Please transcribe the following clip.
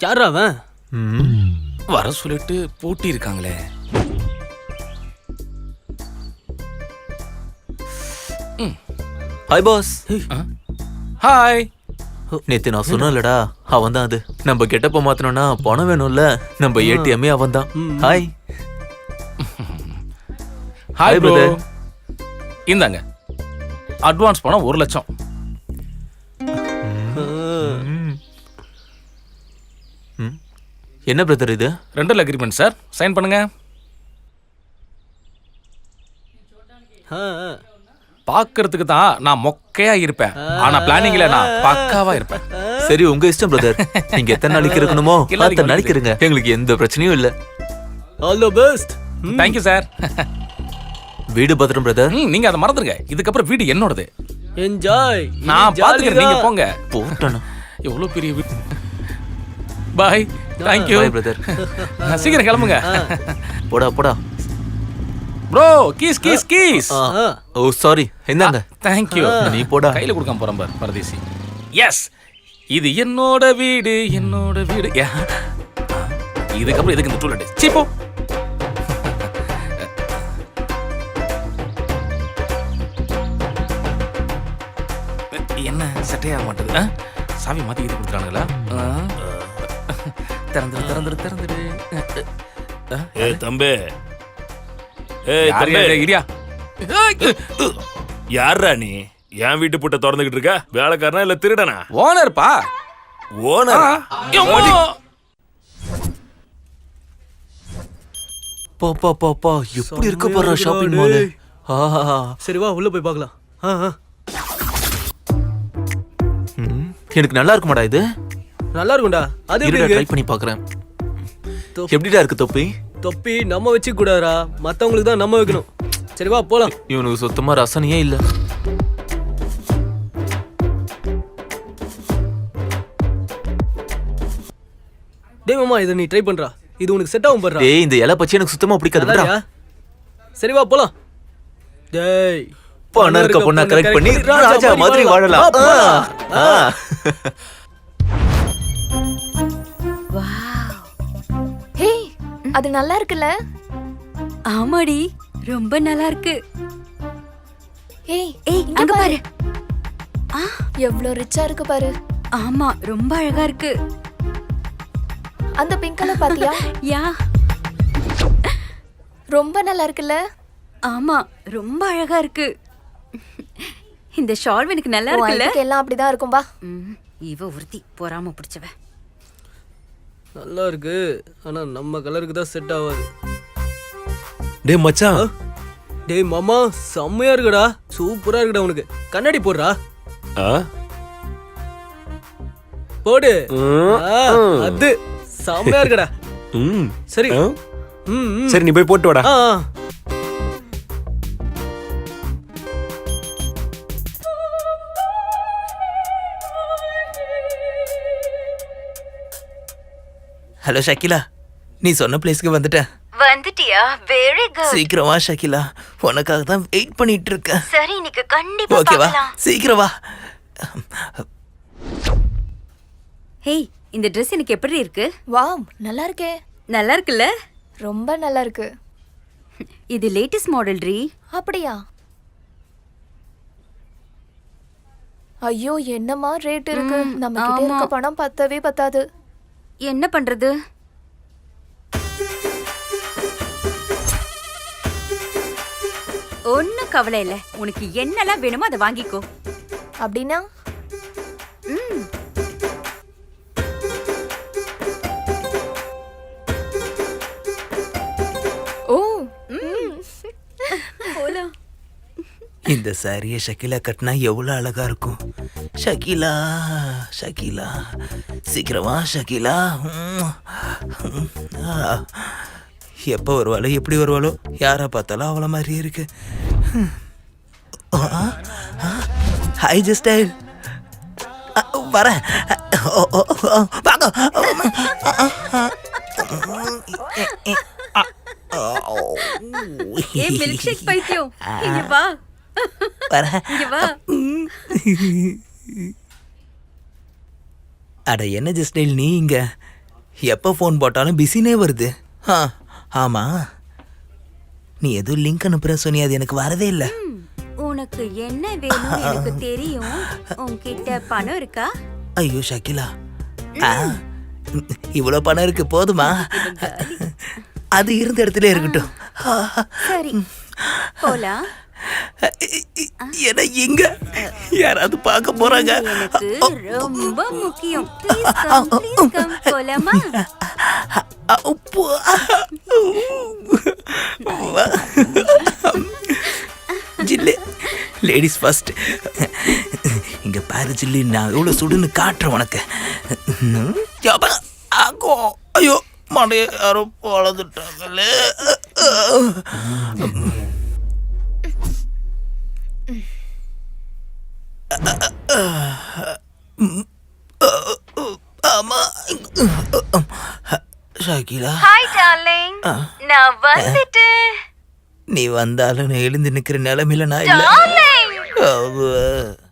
யாரா அவன். வர சொல்லிட்டு பூட்டி இருக்காங்களே ஹாய் பாஸ் ஹாய் நேத்து நான் சொன்னேன்லடா அவன் தான் அது. நம்ம கெட்டப்ப மாத்தணும்னா பணம் வேணும்ல நம்ம ஏடிஎம்மே அவன் தான் hi hi Hi, bro brother. இந்தாங்க. அட்வான்ஸ் பணம் ஒரு லட்சம். என்ன பிரதர் இது? ரெண்டல் அக்ரிமெண்ட் சார் சைன் பண்ணுங்க. பார்க்கறதுக்கு தான் நான் மொக்கையா இருப்பேன். ஆனா பிளானிங்ல நான் பக்காவா இருப்பேன். சரி உங்க இஷ்டம் பிரதர் நீங்க எத்தனை நாளைக்கு இருக்கணுமோ அத்தனை நாளைக்கு இருங்க எங்களுக்கு எந்த பிரச்சனையும் இல்ல. All the best thank you sir வீடு பத்திரம் பிரதர் நீங்க அதை மறந்துருங்க. இதுக்கப்புறம் வீடு என்னோடது. என்ஜாய் நான் பாத்துக்கிறேன். நீங்க போங்க. போட்டணும் எவ்வளவு பெரிய வீடு பாய் தேங்க்யூ பாய் பிரதர் சீக்கிரம் கிளம்புங்க. போடா போடா. Bro keys keys keys. Oh sorry இந்தாங்க. தேங்க்யூ நீ போடா. கையில கொடுக்காம போறேன் பார் பரதேசி. எஸ் இது என்னோட வீடு என்னோட வீடு. யா. இதுக்கப்புறம் எதுக்கு இந்த டூலெட் சீப்போ என்ன செட்டே ஆக மாட்டேது? சாவி மாத்தி இது? திறந்துரு திறந்துரு திறந்துரு? ஏய் தம்பி. ஏய் யார் தம்பி. யார் இடியா? யார்ரா நீ? என் வீட்டு புட்ட திறந்துகிட்டு இருக்க? வேலைக்காரனா இல்ல திருடனா? ஓனர்ப்பா. ஓனர்? பா பா பா பா. எப்படி இருக்க போறா ஷாப்பிங் மால் ஆஹா சரி வா உள்ள போய் பார்க்கலாம். எனக்கு நல்லா இருக்குமாடா இது? நல்லா இருக்கும்டா அது எப்படி ட்ரை இருக்கு? பண்ணி பார்க்கறேன் எப்படிடா இருக்கு தொப்பி? தொப்பி நம்ம வச்சுக்க கூடாதா மத்தவங்களுக்கு தான் நம்ம வைக்கணும். சரி வா போலாம். இவனுக்கு சுத்தமா ரசனையே இல்ல. டேய் மாமா இதை நீ ட்ரை பண்றா. இது உனக்கு செட் ஆகும் பண்றா. டேய் இந்த இலை பச்சை எனக்கு சுத்தமா பிடிக்காது விட்றா. சரி வா போலாம். டேய். பணம் இருக்க பொண்ணா கரெக்ட் பண்ணி ராஜா மாதிரி வாழலாம். ஆ. ஆ. ஹே அது நல்லா இருக்குல்ல ஆமாடி ரொம்ப நல்லா இருக்கு ஏய் ஏய் இங்க பாரு. பாரு. எவ்ளோ ரிச்சா இருக்கு பாரு. ஆமா ரொம்ப அழகா இருக்கு. அந்த பிங்க் கலர் பாத்தியா? யா. ரொம்ப நல்லா இருக்குல்ல ஆமா ரொம்ப அழகா இருக்கு. இந்த ஷால் எனக்கு நல்லா இருக்குல்ல எல்லாம் அப்படிதான் இருக்கும் பா ம், இவ ஒருத்தி பொறாம பிடிச்சவ. நல்லா இருக்கு ஆனா நம்ம கலருக்கு தான் செட் ஆகாது டேய் மச்சான். டேய் மாமா செம்மையா இருக்குடா. சூப்பரா இருக்குடா உனக்கு. கண்ணாடி போடுறா. ஆ? போடு. ஆ, அது. செம்மையா இருக்குடா. ம். சரி? ம், ம். சரி நீ போய் போட்டு வாடா. ஆ ஆ. ஹலோ ஷக்கிலா நீ சொன்ன பிளேஸ்க்கு வந்துட்டேன். வந்துட்டியா? வெரி குட் சீக்கிரம் வா ஷக்கிலா உனக்காக தான் வெயிட் பண்ணிட்டு இருக்கேன். சரி இன்னைக்கு கண்டிப்பா ஓகேவா சீக்கிரம் வா. ஹேய் இந்த Dress எனக்கு எப்படி இருக்கு? வாவ் நல்லா இருக்கே. நல்லா இருக்குல்ல? ரொம்ப நல்லா இருக்கு. இது லேட்டஸ்ட் மாடல் ரீ அப்படியா? ஐயோ என்னமா ரேட் இருக்கு? நம்ம கிட்ட இருக்க. பணம் பத்தவே பத்தாது. என்ன பண்றது? ஒன்னும் கவலை இல்ல. உனக்கு என்னெல்லாம் வேணுமோ அதை வாங்கிக்கோ. அப்படின்னா? ஓ. ம். போலாம். இந்த சாரியை ஷகிலா கட்டினா எவ்வளோ அழகா இருக்கும். ஷகிலா ஷகிலா சீக்கிரமா ஷகிலா எப்போ வருவாளோ எப்படி வருவாளோ யாரை பார்த்தாலும் அவளை மாதிரியே இருக்கு. ஹை ஜஸ்டைல் வரேன். ஏ மில்க் ஷேக் பைத்தியம். வரேன் இங்க வா. அட என்ன ஜஸ்டைல் நீ இங்க? எப்போ ஃபோன் போட்டாலும் பிஸினே வருது. ஆ ஆமாம் நீ எதுவும் லிங்க் அனுப்புற சொன்னி அது எனக்கு வரதே இல்லை. உனக்கு என்ன வேணும்னு எனக்கு தெரியும். உன்கிட்ட பணம் இருக்கா? ஐயோ ஷக்கிலா. ஆ இவ்வளோ பணம் இருக்கு போதுமா? அது இருந்த இடத்துல இருக்கட்டும். சரி. போலாம். ஏன்னா எங்க யாராவது பார்க்க போறாங்க. ரொம்ப முக்கியம். ஜில்லு லேடிஸ் ஃபர்ஸ்ட். இங்க பாரு ஜில்லு நான் எவ்வளவு சுடுன்னு காட்டுறேன் உனக்கு. ஐயோ மடைய யாரோ வளர்ந்துட்டாங்களே ஆமா ஷாக்கிலா ஹாய் டார்லிங் நான் வந்துட்டேன் நீ வந்தாலும் நான் எழுந்து நிக்கிற நிலைமையில நான் இல்ல.